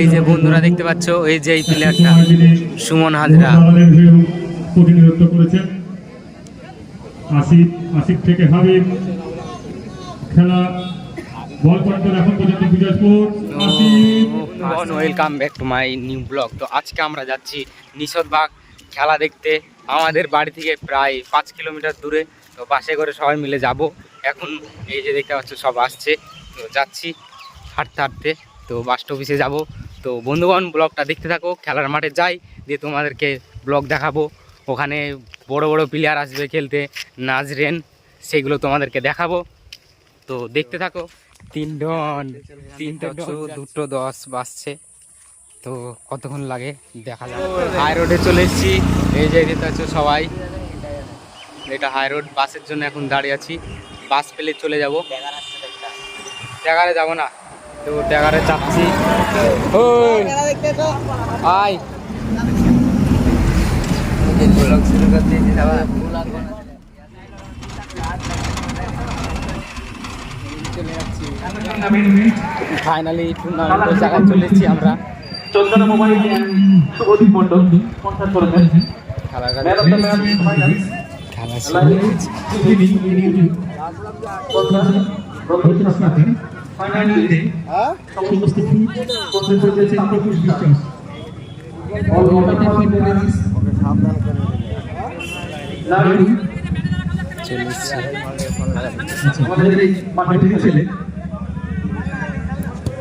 এই যে বন্ধুরা দেখতে পাচ্ছ এই যে এই প্লেয়ারটা সুমন হাজরা। প্রতিনিধিত্ব করেছেন আশিক আশিক থেকে হাবিব। খেলা বল কন্ট্রোল এখন পর্যন্ত Birajpur. Welcome back to my new blog তো আজকে আমরা যাচ্ছি নিষদবাগ খেলা দেখতে। আমাদের বাড়ি থেকে প্রায় পাঁচ কিলোমিটার দূরে। তো বাসে করে সবাই মিলে যাব। এখন এই যে দেখতে পাচ্ছ সব আসছে। তো যাচ্ছি হাঁটতে হাঁটতে। তো বাস অফিসে যাব। তো বন্ধুগণ ব্লগটা দেখতে থাকো খেলার মাঠে যাই দিয়ে তোমাদেরকে ব্লগ দেখাবো। ওখানে বড় বড় প্লেয়ার আসবে খেলতে নাজরেন সেগুলো তোমাদেরকে দেখাবো। তো দেখতে থাকো তিন ডন তিনটে দুটো দশ বাজছে। তো কতক্ষণ লাগে দেখা যাবে হাই রোডে চলে এসেছি। এই যে দেখতে পাচ্ছ সবাই। এটা হাই রোড বাসের জন্য এখন দাঁড়িয়ে আছি। বাস পেলে চলে যাব। ট্যাগারে যাব না। তো ট্যাগারে চাপছি। আয় ফাইনালি টুর্নামেন্টের জায়গায় চলেছি আমরা। চন্দনা মোবাইল শুভদীপ মন্ডল খেলা হয়েছে। ফাইনালিতে সমস্ত হয়েছে প্রকুশ বিশ্বাস অল ওভার পারফরম্যান্স লাড়ু চলে আমাদের এই মাঠের ছেলে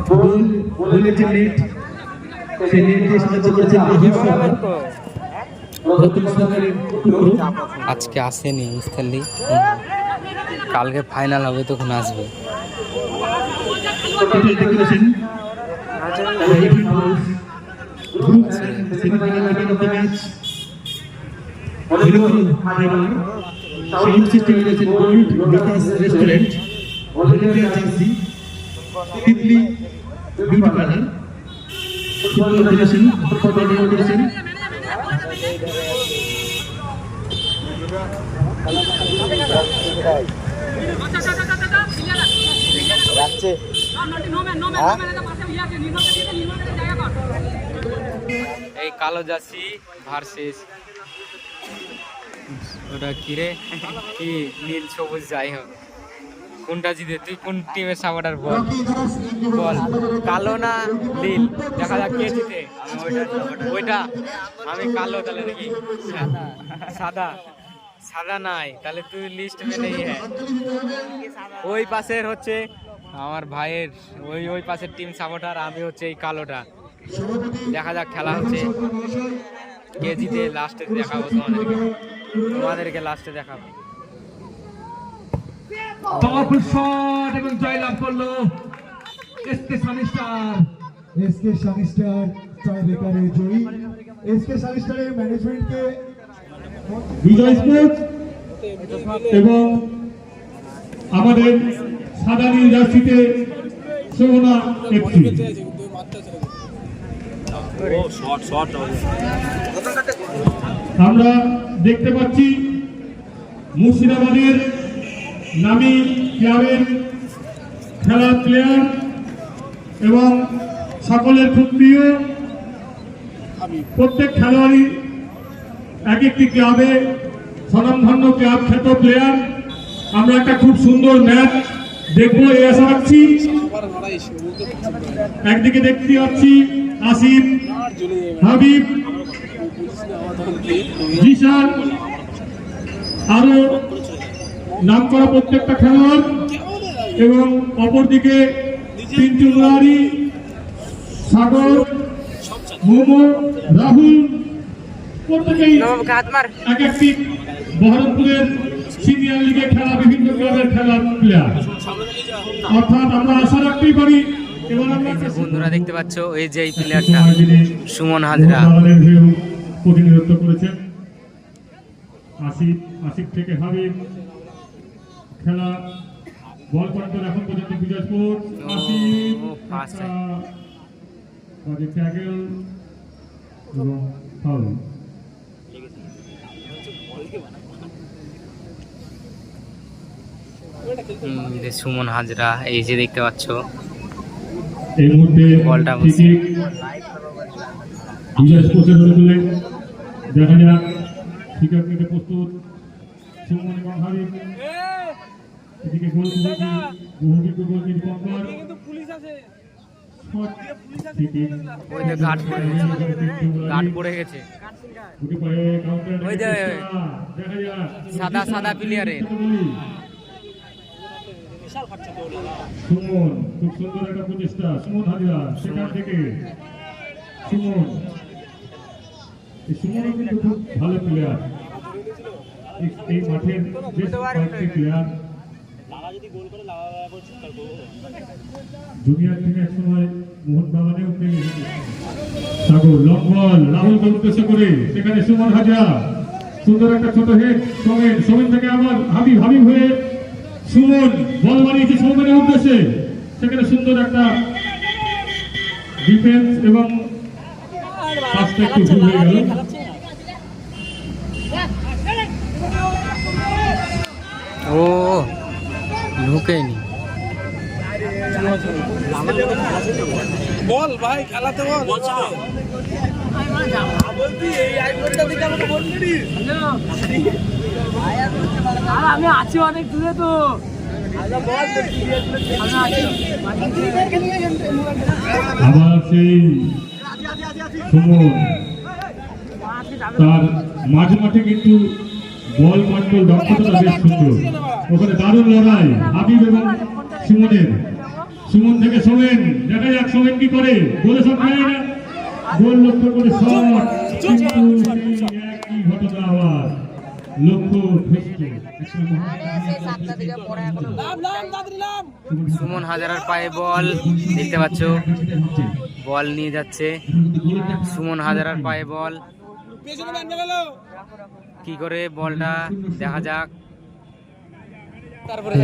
গোল গোলের যে নেট সেই নেট দিয়ে সাহায্য করেছেন রহিম সরকার রতন সরকারের পুত্র। আজকে আসেনি বুঝতে কালকে ফাইনাল হবে তখন আসবে। Total decoration Rahim house group semifinal meeting of the match Haribol হাইবাল sound system রয়েছে gold Bikash restaurant. Volunteer agency Titli beauty parlour football federation football federation এই কালো জার্সি ভার্সেস ওটা কি রে? কি নীল সবুজ, যাই হোক। কোনটা জিতে? তুই কোন টিমের সাপোর্টার বল? বল। কালো না নীল? দেখা যাক কে জিতে। ওইটা আমি কালো, তাহলে নাকি সাদা। সাদা। সাদা নাই। তাহলে তুই লিস্ট মে নেই হ্যাঁ ওই পাশের হচ্ছে আমার ভাইয়ের ওই ওই পাশের টিম সাপোর্টার আমি হচ্ছে এই কালোটা। দেখা যাক খেলা হচ্ছে। কে জিতে লাস্টে দেখাবো তোমাদেরকে তোমাদেরকে লাস্টে দেখাবো পাওয়ারফুল শট এবং জয়লাভ করল SK Sunnystar SK Sunnystar tie ব্রেকারে জয়ী। এসকে সানিস্টারের ম্যানেজমেন্টকে বিজয় স্পোর্টস এবং আমাদের সাদা নীল জার্সিতে সোহনা এফসি। আমরা দেখতে পাচ্ছি মুর্শিদাবাদের নামি ক্লাবের খেলার প্লেয়ার এবং সকলের খুব প্রিয় প্রত্যেক খেলোয়াড়ই এক একটি ক্লাবে স্বনামধন্য ক্লাব খ্যাত প্লেয়ার আমরা একটা খুব সুন্দর ম্যাচ দেখব এই আশা রাখছি। একদিকে দেখতে পাচ্ছি আসিফ হাবিব জিশান আরও নাম করা প্রত্যেকটা খেলোয়াড় এবং অপরদিকে পিন্টু মুরারি সাগর মোমো রাহুল প্রত্যেকেই এক একটি বহরমপুরের সিনিয়র লিগে খেলা বিভিন্ন ক্লাবের খেলার প্লেয়ার অর্থাৎ আমরা আশা রাখতেই পারি বন্ধুরা দেখতে পাচ্ছ এই যে এই প্লেয়ারটা সুমন হাজরা। প্রতিনিধিত্ব করেছেন। আশিক আশিক থেকে হাবিব খেলা বল কন্ট্রোল এখন পর্যন্ত বিরাজপুর। আশিক ও, fast একটা বাজে ট্যাগেল এবং ফাউল হুম, এই যে সুমন হাজরা এই যে দেখতে পাচ্ছ। বলটা দেখা যাক। শিকার প্রস্তুত। সুমন এবং হাবিব। এদিকে গোল ওই যে গার্ড পড়ে গেছে। গার্ড পড়ে গেছে। দুটি পায়ে কাউন্টার ওই যে সাদা সাদা প্লেয়ারের সুমন খুব সুন্দর একটা প্রচেষ্টা। সুমন হাজিরা সেখান থেকে। সুমন। এই সুমনও কিন্তু খুব ভালো প্লেয়ার এই মাঠের বেশ কয়েকটি প্লেয়ার জুনিয়র টিমে এক সময় মোহন বাগানেও সাগর লং বল রাহুলকে উদ্দেশ্য করে। সেখানে সুমন হাজরা। সুন্দর একটা ছোট হেড সোমেন সোমেন থেকে আবার হাবিব হাবিব হয়ে সুমন বল মারিয়েছে সৌমেনের উদ্দেশ্যে। সেখানে সুন্দর একটা ডিফেন্স এবং পাঁচটা একটু ভুল হয়ে গেল। ও ঢুকেনি। বল ভাই খেলাতে বল। আর আমি আছি অনেক দূরে তো। তার মাঝ মাঠে কিন্তু বল কন্ট্রোল দক্ষতাটা বেশ সুন্দর। ওখানে দারুণ লড়াই, হাবিব এবং সুমনের। সুমন থেকে সোমেন দেখা যাক সোমেন কি করে। বলে সব গোল লক্ষ্য করে শট। কিন্তু একই ঘটনা আবার। লক্ষ্য সুমন হাজারার পায়ে বল দেখতে পাচ্ছ। বল নিয়ে যাচ্ছে। সুমন হাজারার পায়ে বল। কি করে বলটা? দেখা যাক। তারপরে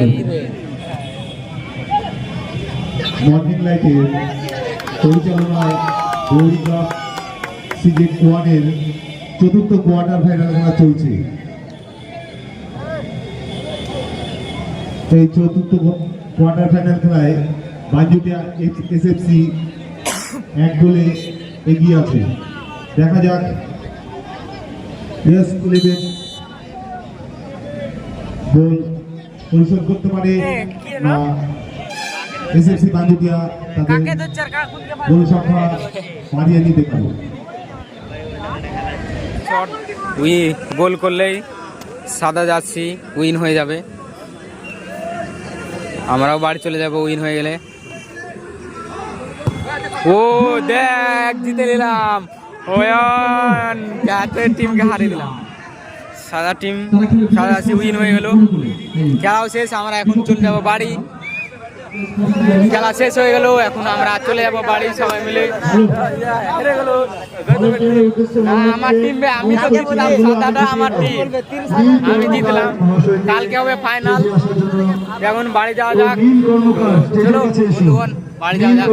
মর্নিং পরিচালনায় গৌরী চতুর্থ কোয়ার্টার ফাইনাল খেলা চলছে। এই চতুর্থ কোয়ার্টার ফাইনাল খেলায় বাঞ্জুটিয়া এসএফসি এক গোলে এগিয়ে আছে। দেখা যাক। এস ইলেভেন গোল পরিশোধ করতে পারে না এসএফসি বাঞ্জুটিয়া তাদের গোল সংখ্যা বাড়িয়ে নিতে পারে। উই গোল করলেই সাদা যাচ্ছি উইন হয়ে যাবে। আমরাও বাড়ি চলে যাব, উইন হয়ে গেলে। ও, দেখ, জিতে নিলাম। টিমকে হারিয়ে দিলাম। সাদা টিম, সাদা উইন হয়ে গেল। খেলাও শেষ, আমরা এখন চলে যাব বাড়ি। খেলা শেষ হয়ে গেল, এখন আমরা চলে যাব বাড়ি সবাই মিলে। আমার টিম আমি তো জিতলাম সাদাটা আমার টিম আমি জিতলাম। কালকে হবে ফাইনাল এখন বাড়ি যাওয়া যাক। চলো বাড়ি যাওয়া যাক।